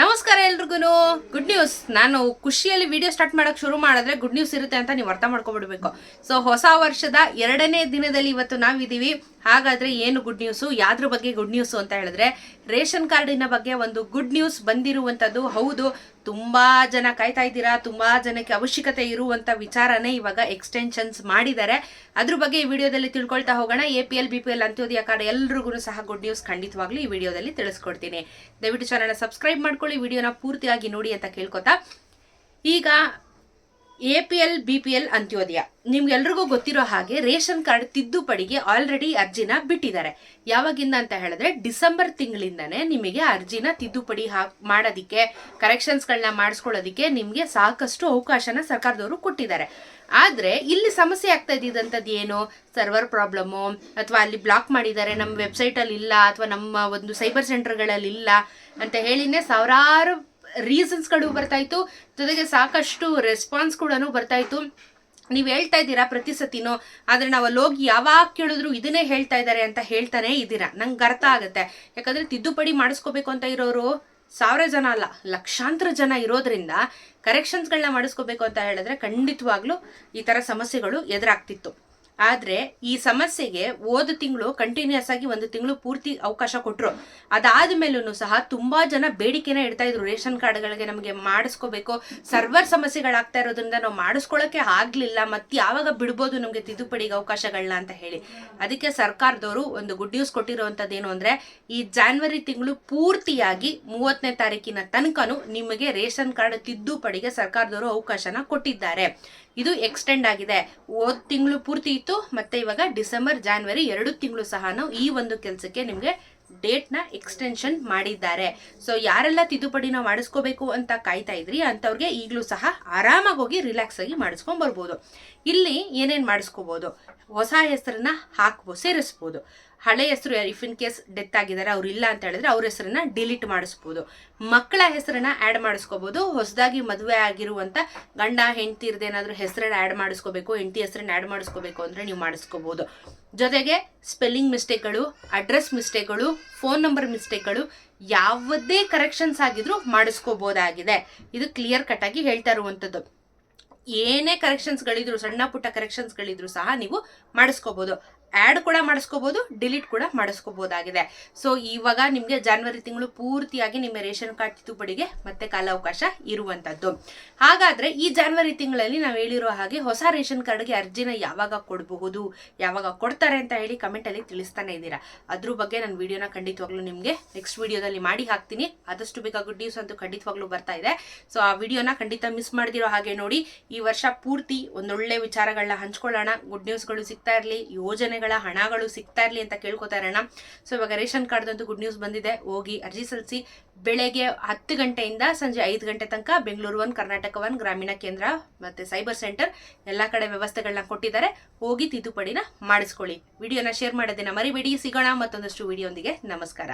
ನಮಸ್ಕಾರ ಎಲ್ರಿಗೂ good news ನಾನು ಖುಷಿಯಲ್ಲಿ ವಿಡಿಯೋ ಸ್ಟಾರ್ಟ್ ಮಾಡಕ್ ಶುರು ಮಾಡಿದ್ರೆ ಗುಡ್ ನ್ಯೂಸ್ ಇರುತ್ತೆ ಅಂತ ನೀವು ಅರ್ಥ ಮಾಡ್ಕೊಬಿಡ್ಬೇಕು. ಸೊ ಹೊಸ ವರ್ಷದ ಎರಡನೇ ದಿನದಲ್ಲಿ ಇವತ್ತು ನಾವಿದ್ದೀವಿ. ಹಾಗಾದ್ರೆ ಏನು ಗುಡ್ ನ್ಯೂಸು ಯಾವ್ದ್ರ ಬಗ್ಗೆ ಗುಡ್ ನ್ಯೂಸು ಅಂತ ಹೇಳಿದ್ರೆ, ರೇಷನ್ ಕಾರ್ಡಿನ ಬಗ್ಗೆ ಒಂದು ಗುಡ್ ನ್ಯೂಸ್ ಬಂದಿರುವಂತದ್ದು ಹೌದು. ತುಂಬಾ ಜನ ಕಾಯ್ತಾ ಇದ್ದೀರಾ? ತುಂಬಾ ಜನಕ್ಕೆ ಅವಶ್ಯಕತೆ ಇರುವಂತ ವಿಚಾರನೇ ಇವಾಗ ಎಕ್ಸ್ಟೆನ್ಷನ್ಸ್ ಮಾಡಿದ್ದಾರೆ. ಅದ್ರ ಬಗ್ಗೆ ಈ ವಿಡಿಯೋದಲ್ಲಿ ತಿಳ್ಕೊಳ್ತಾ ಹೋಗೋಣ. A P L B P L Antyodaya card ಎಲ್ರಿಗೂ ಸಹ ಗುಡ್ ನ್ಯೂಸ್ ಖಂಡಿತವಾಗ್ಲೂ ಈ ವಿಡಿಯೋದಲ್ಲಿ ತಿಳಿಸ್ಕೊಡ್ತೀನಿ. ದಯವಿಟ್ಟು ಚಾನಲ್ನ ಸಬ್ಸ್ಕ್ರೈಬ್ ಮಾಡ್ಕೊಳ್ಳಿ. ವಿಡಿಯೋನ ಪೂರ್ತಿಯಾಗಿ ನೋಡಿ ಅಂತ ಕೇಳ್ಕೊತಾ. ಈಗ A P L, B P L Antyodaya ನಿಮ್ಗೆಲ್ರಿಗೂ ಗೊತ್ತಿರೋ ಹಾಗೆ ರೇಷನ್ ಕಾರ್ಡ್ ತಿದ್ದುಪಡಿಗೆ ಆಲ್ರೆಡಿ ಅರ್ಜಿನ ಬಿಟ್ಟಿದ್ದಾರೆ. ಯಾವಾಗಿಂದ ಅಂತ ಹೇಳಿದ್ರೆ ಡಿಸೆಂಬರ್ ತಿಂಗಳಿಂದನೇ ನಿಮಗೆ ಅರ್ಜಿನ ತಿದ್ದುಪಡಿ ಹಾಕ್ ಮಾಡೋದಕ್ಕೆ ಕರೆಕ್ಷನ್ಸ್ಗಳನ್ನ ಮಾಡಿಸ್ಕೊಳ್ಳೋದಕ್ಕೆ ನಿಮಗೆ ಸಾಕಷ್ಟು ಅವಕಾಶನ ಸರ್ಕಾರದವರು ಕೊಟ್ಟಿದ್ದಾರೆ. ಆದರೆ ಇಲ್ಲಿ ಸಮಸ್ಯೆ ಆಗ್ತಾ ಇದ್ದಿದ್ದಂಥದ್ದು ಏನು? ಸರ್ವರ್ ಪ್ರಾಬ್ಲಮ್ಮು ಅಥವಾ ಅಲ್ಲಿ ಬ್ಲಾಕ್ ಮಾಡಿದ್ದಾರೆ, ನಮ್ಮ ವೆಬ್ಸೈಟಲ್ಲಿ ಇಲ್ಲ, ಅಥವಾ ನಮ್ಮ ಒಂದು ಸೈಬರ್ ಸೆಂಟರ್ಗಳಲ್ಲಿ ಇಲ್ಲ ಅಂತ ಹೇಳಿನೇ ಸಾವಿರಾರು ರೀಸನ್ಸ್ಗಳು ಬರ್ತಾ ಇತ್ತು. ಜೊತೆಗೆ ಸಾಕಷ್ಟು ರೆಸ್ಪಾನ್ಸ್ ಕೂಡ ಬರ್ತಾ ಇತ್ತು. ನೀವು ಹೇಳ್ತಾ ಇದ್ದೀರಾ ಪ್ರತಿ ಸತಿನೂ, ಆದರೆ ನಾವು ಅಲ್ಲಿ ಹೋಗಿ ಯಾವಾಗ ಕೇಳಿದ್ರು ಇದನ್ನೇ ಹೇಳ್ತಾ ಇದ್ದಾರೆ ಅಂತ ಹೇಳ್ತಾನೆ ಇದ್ದೀರಾ? ನಂಗೆ ಅರ್ಥ ಆಗುತ್ತೆ. ಯಾಕಂದರೆ ತಿದ್ದುಪಡಿ ಮಾಡಿಸ್ಕೋಬೇಕು ಅಂತ ಇರೋರು ಸಾವಿರ ಜನ ಅಲ್ಲ, ಲಕ್ಷಾಂತರ ಜನ ಇರೋದ್ರಿಂದ ಕರೆಕ್ಷನ್ಸ್ಗಳನ್ನ ಮಾಡಿಸ್ಕೋಬೇಕು ಅಂತ ಹೇಳಿದ್ರೆ ಖಂಡಿತವಾಗ್ಲೂ ಈ ಥರ ಸಮಸ್ಯೆಗಳು ಎದುರಾಗ್ತಿತ್ತು. ಆದ್ರೆ ಈ ಸಮಸ್ಯೆಗೆ ಓದ ತಿಂಗಳು ಕಂಟಿನ್ಯೂಸ್ ಆಗಿ ಒಂದು ತಿಂಗಳು ಪೂರ್ತಿ ಅವಕಾಶ ಕೊಟ್ಟರು ಅದಾದ ಮೇಲೂ ಸಹ ತುಂಬಾ ಜನ ಬೇಡಿಕೆನ ಇಡ್ತಾ ಇದ್ರು ರೇಷನ್ ಕಾರ್ಡ್ಗಳಿಗೆ ನಮಗೆ ಮಾಡಿಸ್ಕೋಬೇಕು. ಸರ್ವರ್ ಸಮಸ್ಯೆಗಳಾಗ್ತಾ ಇರೋದ್ರಿಂದ ನಾವು ಮಾಡಿಸ್ಕೊಳ್ಳೋಕೆ ಆಗಲಿಲ್ಲ ಮತ್ತೆ ಯಾವಾಗ ಬಿಡ್ಬೋದು ನಮಗೆ ತಿದ್ದುಪಡಿಗೆ ಅವಕಾಶಗಳನ್ನ ಅಂತ ಹೇಳಿ. ಅದಕ್ಕೆ ಸರ್ಕಾರದವರು ಒಂದು ಗುಡ್ ನ್ಯೂಸ್ ಕೊಟ್ಟಿರುವಂತದ್ದು ಏನು ಅಂದ್ರೆ, ಈ ಜಾನ್ವರಿ ತಿಂಗಳು ಪೂರ್ತಿಯಾಗಿ ಮೂವತ್ತನೇ ತಾರೀಕಿನ ತನಕನು ನಿಮಗೆ ರೇಷನ್ ಕಾರ್ಡ್ ತಿದ್ದುಪಡಿಗೆ ಸರ್ಕಾರದವರು ಅವಕಾಶನ ಕೊಟ್ಟಿದ್ದಾರೆ. ಇದು ಎಕ್ಸ್ಟೆಂಡ್ ಆಗಿದೆ. ಓದ್ ತಿಂಗಳು ಪೂರ್ತಿ ಇತ್ತು ಮತ್ತೆ ಇವಾಗ ಡಿಸೆಂಬರ್, ಜಾನ್ವರಿ ಎರಡು ತಿಂಗಳು ಸಹ ಈ ಒಂದು ಕೆಲಸಕ್ಕೆ ನಿಮಗೆ ಡೇಟ್ನ ಎಕ್ಸ್ಟೆನ್ಷನ್ ಮಾಡಿದ್ದಾರೆ. ಸೊ ಯಾರೆಲ್ಲ ತಿದ್ದುಪಡಿನ ಮಾಡಿಸ್ಕೋಬೇಕು ಅಂತ ಕಾಯ್ತಾ ಇದ್ರಿ, ಅಂಥವ್ರಿಗೆ ಈಗಲೂ ಸಹ ಆರಾಮಾಗಿ ಹೋಗಿ ರಿಲ್ಯಾಕ್ಸ್ ಆಗಿ ಮಾಡಿಸ್ಕೊಂಡ್ ಬರ್ಬೋದು. ಇಲ್ಲಿ ಏನೇನು ಮಾಡಿಸ್ಕೋಬೋದು? ಹೊಸ ಹೆಸರನ್ನ ಹಾಕ್ಬೋದು ಸೇರಿಸ್ಬೋದು. ಹಳೆ ಹೆಸರು ಇಫ್ ಇನ್ ಕೇಸ್ ಡೆತ್ ಆಗಿದ್ದಾರೆ ಅವ್ರು ಇಲ್ಲ ಅಂತ ಹೇಳಿದ್ರೆ ಅವ್ರ ಹೆಸರನ್ನ ಡಿಲೀಟ್ ಮಾಡಿಸ್ಬೋದು. ಮಕ್ಕಳ ಹೆಸರನ್ನ ಆ್ಯಡ್ ಮಾಡಿಸ್ಕೋಬೋದು. ಹೊಸದಾಗಿ ಮದುವೆ ಆಗಿರುವಂತ ಗಂಡ, ಹೆಂಡತಿ ಇರ್ದೇನಾದ್ರೂ ಹೆಸರನ್ನ ಆ್ಯಡ್ ಮಾಡಿಸ್ಕೋಬೇಕು, ಹೆಂಡತಿ ಹೆಸರನ್ನ ಆ್ಯಡ್ ಮಾಡಿಸ್ಕೋಬೇಕು ಅಂದ್ರೆ ನೀವು ಮಾಡಿಸ್ಕೋಬೋದು. ಜೊತೆಗೆ ಸ್ಪೆಲ್ಲಿಂಗ್ ಮಿಸ್ಟೇಕ್ಗಳು ಅಡ್ರೆಸ್ ಮಿಸ್ಟೇಕ್ಗಳು ಫೋನ್ ನಂಬರ್ ಮಿಸ್ಟೇಕ್ಗಳು ಯಾವುದೇ ಕರೆಕ್ಷನ್ಸ್ ಆಗಿದ್ರೂ ಮಾಡಿಸ್ಕೋಬೋದಾಗಿದೆ. ಇದು ಕ್ಲಿಯರ್ ಕಟ್ ಆಗಿ ಹೇಳ್ತಾ ಇರುವಂಥದ್ದು ಏನೇ ಕರೆಕ್ಷನ್ಸ್ಗಳಿದ್ರು ಸಣ್ಣ ಪುಟ್ಟ ಕರೆಕ್ಷನ್ಸ್ಗಳಿದ್ರು ಸಹ ನೀವು ಮಾಡಿಸ್ಕೋಬೋದು. ಆ್ಯಡ್ ಕೂಡ ಮಾಡಿಸ್ಕೋಬೋದು ಡಿಲೀಟ್ ಕೂಡ ಮಾಡಿಸ್ಕೋಬೋದಾಗಿದೆ. ಸೊ ಇವಾಗ ನಿಮಗೆ ಜಾನ್ವರಿ ತಿಂಗಳು ಪೂರ್ತಿಯಾಗಿ ನಿಮ್ಮ ರೇಷನ್ ಕಾರ್ಡ್ ತಿದ್ದುಪಡಿಗೆ ಮತ್ತೆ ಕಾಲಾವಕಾಶ ಇರುವಂಥದ್ದು ಹಾಗಾದರೆ ಈ ಜಾನ್ವರಿ ತಿಂಗಳಲ್ಲಿ ನಾವು ಹೇಳಿರೋ ಹಾಗೆ ಹೊಸ ರೇಷನ್ ಕಾರ್ಡ್ಗೆ ಅರ್ಜಿನ ಯಾವಾಗ ಕೊಡಬಹುದು, ಯಾವಾಗ ಕೊಡ್ತಾರೆ ಅಂತ ಹೇಳಿ ಕಮೆಂಟಲ್ಲಿ ತಿಳಿಸ್ತಾನೆ ಇದ್ದೀರಾ. ಅದ್ರ ಬಗ್ಗೆ ನಾನು ವಿಡಿಯೋನ ಖಂಡಿತವಾಗ್ಲೂ ನಿಮಗೆ ನೆಕ್ಸ್ಟ್ ವಿಡಿಯೋದಲ್ಲಿ ಮಾಡಿ ಹಾಕ್ತೀನಿ. ಆದಷ್ಟು ಬೇಗ ಗುಡ್ ನ್ಯೂಸ್ ಅಂತೂ ಖಂಡಿತವಾಗ್ಲೂ ಬರ್ತಾ ಇದೆ. ಸೊ ಆ ವಿಡಿಯೋನ ಖಂಡಿತ ಮಿಸ್ ಮಾಡ್ದಿರೋ ಹಾಗೆ ನೋಡಿ ಈ ವರ್ಷ ಪೂರ್ತಿ ಒಂದೊಳ್ಳೆ ವಿಚಾರಗಳನ್ನ ಹಂಚ್ಕೊಳ್ಳೋಣ. ಗುಡ್ ನ್ಯೂಸ್ಗಳು ಸಿಗ್ತಾ ಇರಲಿ ಯೋಜನೆಗಳ ಹಣಗಳು ಸಿಗ್ತಾ ಇರಲಿ ಅಂತ ಕೇಳ್ಕೊತಾ ಇರೋಣ. ಸೊ ಇವಾಗ ರೇಷನ್ ಕಾರ್ಡ್ದಂತೂ ಗುಡ್ ನ್ಯೂಸ್ ಬಂದಿದೆ. ಹೋಗಿ ಅರ್ಜಿ ಸಲ್ಲಿಸಿ ಬೆಳಗ್ಗೆ ಹತ್ತು ಗಂಟೆಯಿಂದ ಸಂಜೆ ಐದು ಗಂಟೆ ತನಕ ಬೆಂಗಳೂರು ಒನ್ ಕರ್ನಾಟಕ ಒನ್ ಗ್ರಾಮೀಣ ಕೇಂದ್ರ ಮತ್ತೆ ಸೈಬರ್ ಸೆಂಟರ್ ಎಲ್ಲ ಕಡೆ ವ್ಯವಸ್ಥೆಗಳನ್ನ ಕೊಟ್ಟಿದ್ದಾರೆ. ಹೋಗಿ ತಿದ್ದುಪಡಿನ ಮಾಡಿಸ್ಕೊಳ್ಳಿ. ವಿಡಿಯೋನ ಶೇರ್ ಮಾಡೋದನ್ನ ಮರಿಬೇಡಿ. ಸಿಗೋಣ ಮತ್ತೊಂದಷ್ಟು ವಿಡಿಯೋಂದಿಗೆ. ನಮಸ್ಕಾರ.